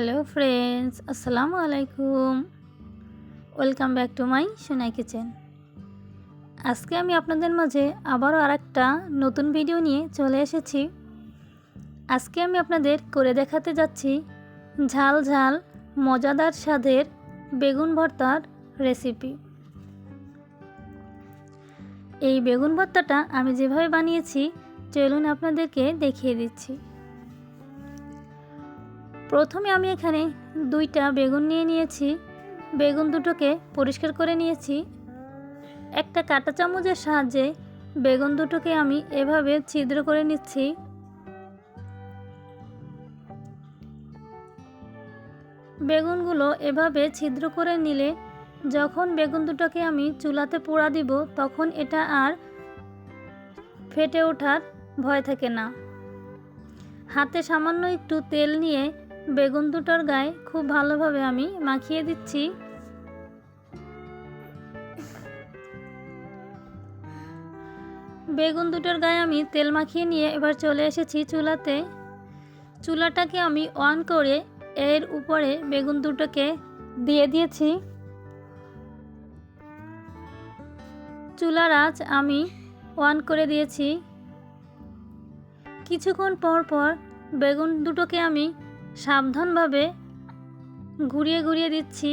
Hello friends, আসসালামু আলাইকুম। Welcome back to my Sonai kitchen. আজকে আমি আপনাদের মাঝে আবারও আর একটা নতুন ভিডিও নিয়ে চলে এসেছি। আজকে আমি আপনাদের করে দেখাতে যাচ্ছি ঝাল ঝাল, মজাদার স্বাদের বেগুন ভর্তার রেসিপি। এই বেগুন ভর্তাটা আমি যেভাবে বানিয়েছি, চলুন আপনাদেরকে দেখিয়ে দিচ্ছি। প্রথমে আমি এখানে দুইটা বেগুন নিয়ে নিয়েছি। বেগুন দুটোকে পরিষ্কার করে নিয়েছি। একটা কাঁটা চামচের সাহায্যে বেগুন দুটোকে আমি এভাবে ছিদ্র করে নিচ্ছি। বেগুনগুলো এভাবে ছিদ্র করে নিলে যখন বেগুন দুটোকে আমি চুলাতে পোড়া দিব, তখন এটা আর ফেটে ওঠার ভয় থাকে না। হাতে সামান্য একটু তেল নিয়ে বেগুন দুটোর গায়ে খুব ভালোভাবে আমি মাখিয়ে দিচ্ছি। বেগুন দুটোর গায়ে আমি তেল মাখিয়ে নিয়ে এবার চলে এসেছি চুলাতে। চুলাটাকে আমি অন করে এর উপরে বেগুন দুটোকে দিয়ে দিয়েছি। চুলার আঁচ আমি অন করে দিয়েছি। কিছুক্ষণ পর পর বেগুন দুটোকে আমি সাবধানভাবে ঘুরিয়ে ঘুরিয়ে দিচ্ছি।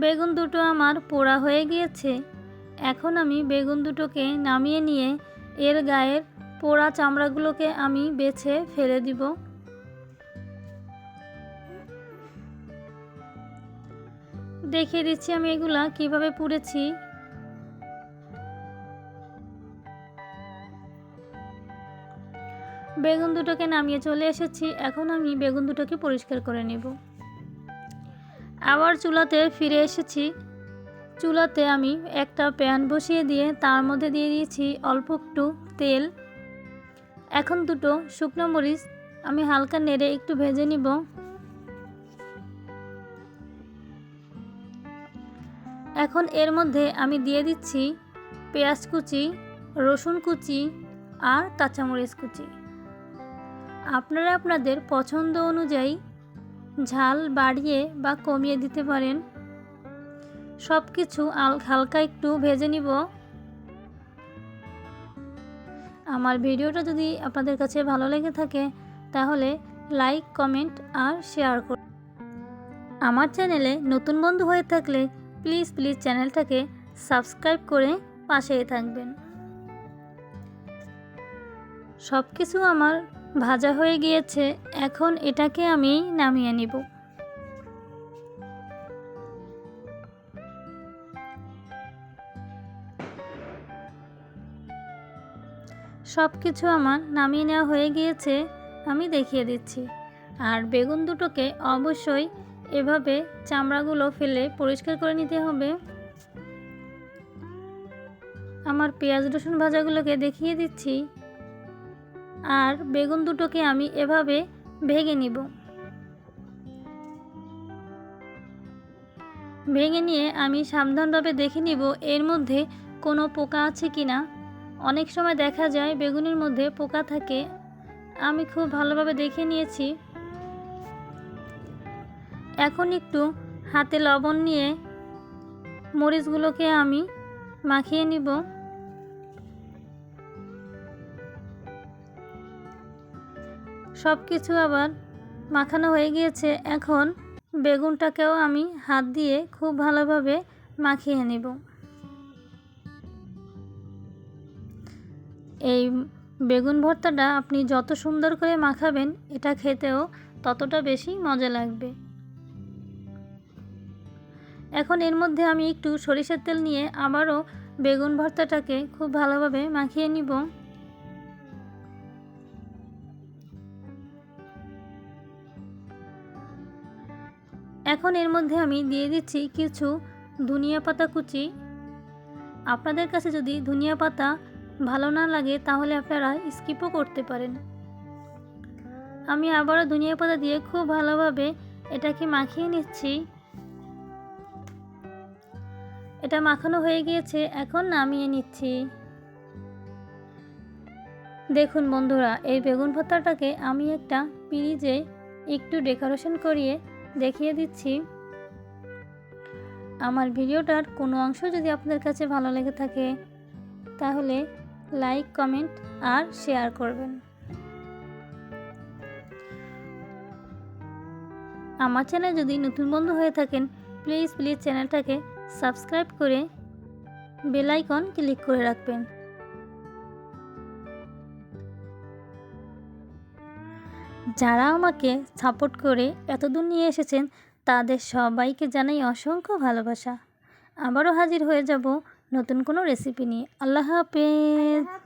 বেগুন দুটো আমার পোড়া হয়ে গিয়েছে। এখন আমি বেগুন দুটোকে নামিয়ে নিয়ে এর গায়ের পোড়া চামড়াগুলোকে আমি বেছে ফেলে দিব। দেখিয়ে দিচ্ছি আমি এগুলা কীভাবে পুড়েছি। বেগুন দুটোকে নামিয়ে চলে এসেছি। এখন আমি বেগুন দুটোকে পরিষ্কার করে নেব। আবার চুলাতে ফিরে এসেছি। চুলাতে আমি একটা প্যান বসিয়ে দিয়ে তার মধ্যে দিয়ে দিয়েছি অল্প একটু তেল। এখন দুটো শুকনো মরিচ আমি হালকা নেড়ে একটু ভেজে নিব। এখন এর মধ্যে আমি দিয়ে দিচ্ছি পেঁয়াজ কুচি, রসুন কুচি আর কাঁচামরিচ কুচি। আপনারা আপনাদের পছন্দ অনুযায়ী ঝাল বাড়িয়ে বা কমিয়ে দিতে পারেন। সব কিছু হালকা একটু ভেজে নিব। আমার ভিডিওটা যদি আপনাদের কাছে ভালো লেগে থাকে, তাহলে লাইক, কমেন্ট আর শেয়ার করুন। আমার চ্যানেলে নতুন বন্ধু হয়ে থাকলে প্লিজ প্লিজ চ্যানেলটাকে সাবস্ক্রাইব করে পাশেই থাকবেন। সব কিছু আমার ভাজা হয়ে গিয়েছে, এখন এটাকে আমি নামিয়ে নিব। সব কিছু আমার নামিয়ে নেওয়া হয়ে গিয়েছে, আমি দেখিয়ে দিচ্ছি। আর বেগুন দুটোকে অবশ্যই এভাবে চামড়াগুলো ফেলে পরিষ্কার করে নিতে হবে। আমার পেঁয়াজ রসুন ভাজাগুলোকে দেখিয়ে দিচ্ছি। আর বেগুন দুটোকে আমি এভাবে ভেঙে নিব। ভেঙে নিয়ে আমি সাবধানভাবে দেখে নিব এর মধ্যে কোনো পোকা আছে কি না। অনেক সময় দেখা যায় বেগুনের মধ্যে পোকা থাকে। আমি খুব ভালোভাবে দেখে নিয়েছি। এখন একটু হাতে লবণ নিয়ে মরিচগুলোকে আমি মাখিয়ে নিব। সব কিছু আবার মাখানো হয়ে গিয়েছে, এখন বেগুনটাকেও আমি হাত দিয়ে খুব ভালোভাবে মাখিয়ে নেব। এই বেগুন ভর্তাটা আপনি যত সুন্দর করে মাখাবেন, এটা খেতেও ততটা বেশি মজা লাগবে। এখন এর মধ্যে আমি একটু সরিষার তেল নিয়ে আবারও বেগুন ভর্তাটাকে খুব ভালোভাবে মাখিয়ে নিব। এখন এর মধ্যে আমি দিয়ে দিচ্ছি কিছু ধনিয়া পাতা কুচি। আপনাদের কাছে যদি ধনিয়া পাতা ভালো না লাগে, তাহলে আপনারা স্কিপও করতে পারেন। আমি আবারও ধনিয়া পাতা দিয়ে খুব ভালোভাবে এটাকে মাখিয়ে নিচ্ছি। এটা মাখানো হয়ে গিয়েছে, এখন নামিয়ে নিচ্ছি। দেখুন বন্ধুরা, এই বেগুন ভর্তাটাকে আমি একটা পিরিজে একটু ডেকোরেশন করিয়ে দেখিয়ে দিচ্ছি। আমার ভিডিওটার কোনো অংশ যদি আপনাদের কাছে ভালো লেগে থাকে, তাহলে লাইক, কমেন্ট আর শেয়ার করবেন। আমার চ্যানেল যদি নতুন বন্ধু হয়ে থাকেন, প্লিজ প্লিজ চ্যানেলটাকে সাবস্ক্রাইব করে বেল আইকন ক্লিক করে রাখবেন। যারা আমাকে সাপোর্ট করে এতদূর নিয়ে এসেছেন, তাদের সবাইকে জানাই অসংখ্য ভালোবাসা। আবারও হাজির হয়ে যাব নতুন কোনো রেসিপি নিয়ে। আল্লাহ হাফেজ।